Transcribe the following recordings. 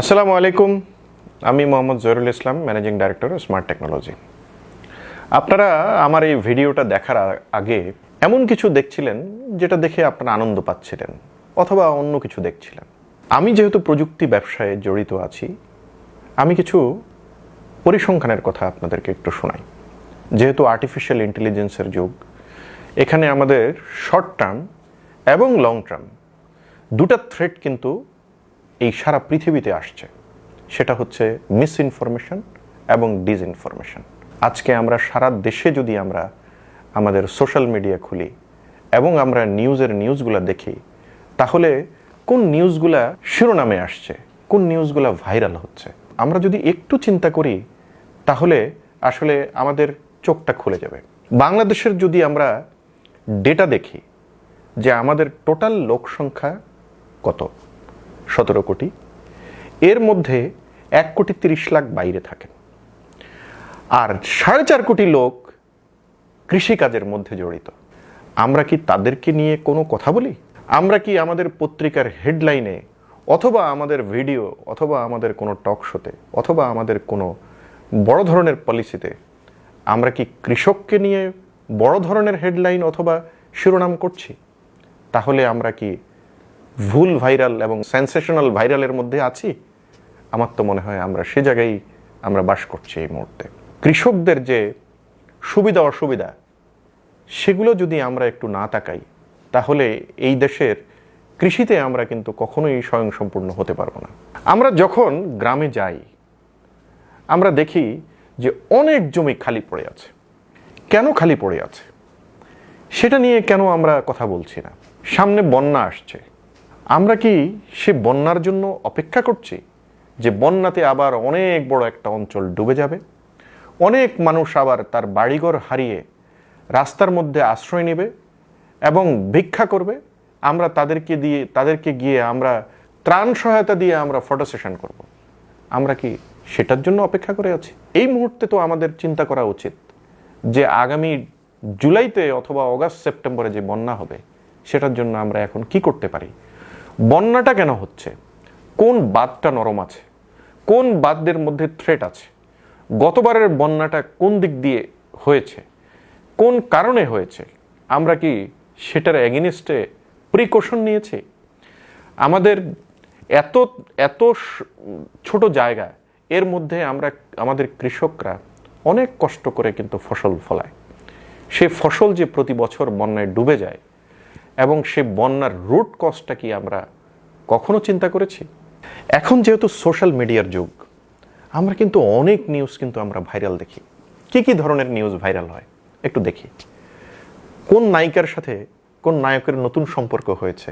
আসসালামু আলাইকুম। আমি Mohammad Zahirul Islam managing director smart technology আপনারা আমার এই ভিডিওটা দেখার আগে এমন কিছু দেখছিলেন যেটা দেখে আপনারা আনন্দ পাচ্ছিলেন, অথবা অন্য কিছু দেখছিলেন। আমি যেহেতু প্রযুক্তি ব্যবসায় জড়িত আছি, আমি কিছু পরিসংখ্যানের কথা আপনাদেরকে একটু শোনাই। যেহেতু আর্টিফিশিয়াল ইন্টেলিজেন্সের যুগ, এখানে আমাদের শর্ট টার্ম এবং লং টার্ম দুটা থ্রেট কিন্তু এই সারা পৃথিবীতে আসছে। সেটা হচ্ছে মিস ইনফরমেশন এবং ডিসইনফরমেশন আজকে আমরা সারা দেশে যদি আমরা আমাদের সোশ্যাল মিডিয়া খুলি এবং আমরা নিউজের নিউজগুলো দেখি, তাহলে কোন নিউজগুলা শিরোনামে আসছে, কোন নিউজগুলা ভাইরাল হচ্ছে? আমরা যদি একটু চিন্তা করি, তাহলে আসলে আমাদের চোখটা খুলে যাবে। বাংলাদেশের যদি আমরা ডেটা দেখি, যে আমাদের টোটাল লোক সংখ্যা কত? সতেরো কোটি। এর মধ্যে এক কোটি তিরিশ লাখ বাইরে থাকেন। আর সাড়ে চার কোটি লোক কৃষিকাজের মধ্যে জড়িত। আমরা কি তাদেরকে নিয়ে কোনো কথা বলি? আমরা কি আমাদের পত্রিকার হেডলাইনে অথবা আমাদের ভিডিও অথবা আমাদের কোনো টক শোতে অথবা আমাদের কোনো বড় ধরনের পলিসিতে আমরা কি কৃষককে নিয়ে বড় ধরনের হেডলাইন অথবা শিরোনাম করছি? তাহলে আমরা কি ভুল ভাইরাল এবং সেন্সেশনাল ভাইরালের মধ্যে আছি। আমার তো মনে হয় আমরা সে জায়গায় আমরা বাস করছি এই মুহূর্তে। কৃষকদের যে সুবিধা অসুবিধা, সেগুলো যদি আমরা একটু না তাকাই, তাহলে এই দেশের কৃষিতে আমরা কিন্তু কখনোই স্বয়ংসম্পূর্ণ হতে পারব না। আমরা যখন গ্রামে যাই, আমরা দেখি যে অনেক জমি খালি পড়ে আছে। কেন খালি পড়ে আছে? সেটা নিয়ে কেন আমরা কথা বলছি না? সামনে বন্যা আসছে। আমরা কি সে বন্যার জন্য অপেক্ষা করছি যে বন্যাতে আবার অনেক বড় একটা অঞ্চল ডুবে যাবে? অনেক মানুষ আবার তার বাড়িঘর হারিয়ে রাস্তার মধ্যে আশ্রয় নেবে এবং ভিক্ষা করবে। আমরা তাদেরকে দিয়ে, তাদেরকে গিয়ে আমরা ত্রাণ সহায়তা দিয়ে আমরা ফটো সেশন করব। আমরা কি সেটার জন্য অপেক্ষা করে আছি? এই মুহূর্তে তো আমাদের চিন্তা করা উচিত যে আগামী জুলাইতে অথবা অগাস্ট সেপ্টেম্বরে যে বন্যা হবে, সেটার জন্য আমরা এখন কি করতে পারি? বন্যাটা কেন হচ্ছে? কোন বাঁধটা নরম আছে? কোন বাঁধদের মধ্যে থ্রেট আছে? গতবারের বন্যাটা কোন দিক দিয়ে হয়েছে? কোন কারণে হয়েছে? আমরা কি সেটার এগেনিস্টে প্রিকশন নিয়েছি? আমাদের এত এত ছোট জায়গা, এর মধ্যে আমরা, আমাদের কৃষকরা অনেক কষ্ট করে কিন্তু ফসল ফলায়। সে ফসল যে প্রতি বছর বন্যায় ডুবে যায় এবং সে বন্যার রুট কজটা কি আমরা কখনো চিন্তা করেছি? এখন যেহেতু সোশ্যাল মিডিয়ার যুগ, আমরা কিন্তু অনেক নিউজ কিন্তু আমরা ভাইরাল দেখি। কি কি ধরনের নিউজ ভাইরাল হয়? একটু দেখি। কোন নায়িকার সাথে কোন নায়কের নতুন সম্পর্ক হয়েছে,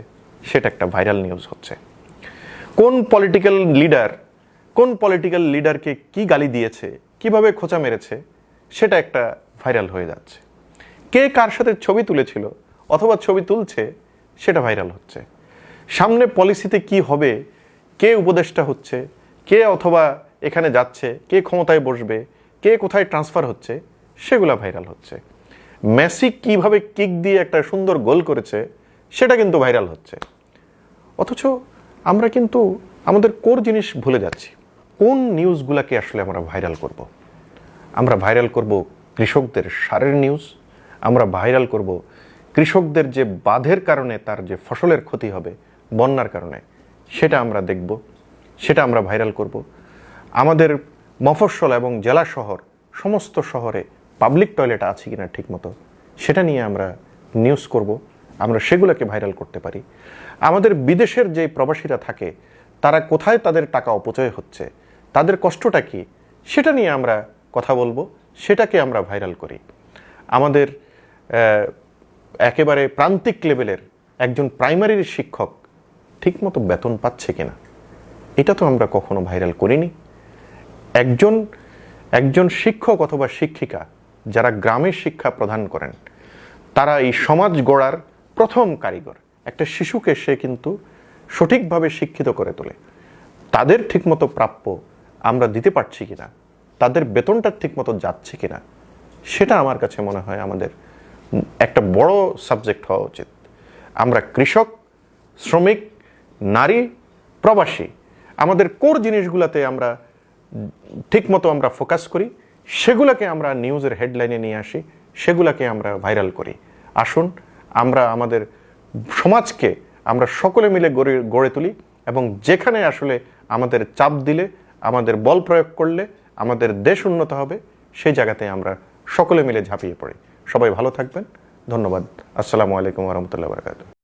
সেটা একটা ভাইরাল নিউজ হচ্ছে। কোন পলিটিক্যাল লিডার কোন পলিটিক্যাল লিডারকে কি গালি দিয়েছে, কীভাবে খোঁচা মেরেছে, সেটা একটা ভাইরাল হয়ে যাচ্ছে। কে কার সাথে ছবি তুলেছিল অথবা ছবি তুলছে, সেটা ভাইরাল হচ্ছে। সামনে পলিসিতে কি হবে, কে উপদেষ্টা হচ্ছে, কে অথবা এখানে যাচ্ছে, কে ক্ষমতায় বসবে, কে কোথায় ট্রান্সফার হচ্ছে, সেগুলা ভাইরাল হচ্ছে। মেসি কীভাবে কিক দিয়ে একটা সুন্দর গোল করেছে, সেটা কিন্তু ভাইরাল হচ্ছে। অথচ আমরা কিন্তু আমাদের কোর জিনিস ভুলে যাচ্ছি। কোন নিউজগুলোকে আসলে আমরা ভাইরাল করব। আমরা ভাইরাল করব কৃষকদের সারের নিউজ, আমরা ভাইরাল করব কৃষকদের যে বাঁধের কারণে তার যে ফসলের ক্ষতি হবে, বন্যার কারণে, সেটা আমরা দেখব, সেটা আমরা ভাইরাল করব। আমাদের মফস্বল এবং জেলা শহর, সমস্ত শহরে পাবলিক টয়লেট আছে কিনা ঠিকমতো, সেটা নিয়ে আমরা নিউজ করব, আমরা সেগুলোকে ভাইরাল করতে পারি। আমাদের বিদেশের যে প্রবাসীরা থাকে, তারা কোথায় তাদের টাকা অপচয় হচ্ছে, তাদের কষ্টটা কি, সেটা নিয়ে আমরা কথা বলব, সেটাকে আমরা ভাইরাল করি। আমাদের একেবারে প্রান্তিক লেভেলের একজন প্রাইমারির শিক্ষক ঠিকমতো বেতন পাচ্ছে কিনা, এটা তো আমরা কখনো ভাইরাল করিনি। একজন একজন শিক্ষক অথবা শিক্ষিকা যারা গ্রামের শিক্ষা প্রদান করেন, তারা এই সমাজ গড়ার প্রথম কারিগর। একটা শিশুকে সে কিন্তু সঠিকভাবে শিক্ষিত করে তোলে। তাদের ঠিকমতো প্রাপ্য আমরা দিতে পারছি কিনা, তাদের বেতনটা ঠিকমতো যাচ্ছে কিনা, সেটা আমার কাছে মনে হয় আমাদের একটা বড় সাবজেক্ট হওয়া উচিত। আমরা কৃষক, শ্রমিক, নারী, প্রবাসী, আমাদের কোর জিনিসগুলোতে আমরা ঠিক মতো আমরা ফোকাস করি, সেগুলোকে আমরা নিউজের হেডলাইনে নিয়ে আসি, সেগুলোকে আমরা ভাইরাল করি। আসুন, আমরা আমাদের সমাজকে আমরা সকলে মিলে গড়ে গড়ে তুলি এবং যেখানে আসলে আমাদের চাপ দিলে, আমাদের বল প্রয়োগ করলে, আমাদের দেশ উন্নত হবে, সেই জায়গাতে আমরা সকলে মিলে ঝাঁপিয়ে পড়ি। সবাই ভালো থাকবেন। ধন্যবাদ। আসসালামু আলাইকুম রহমতুল্লাহ বারকাত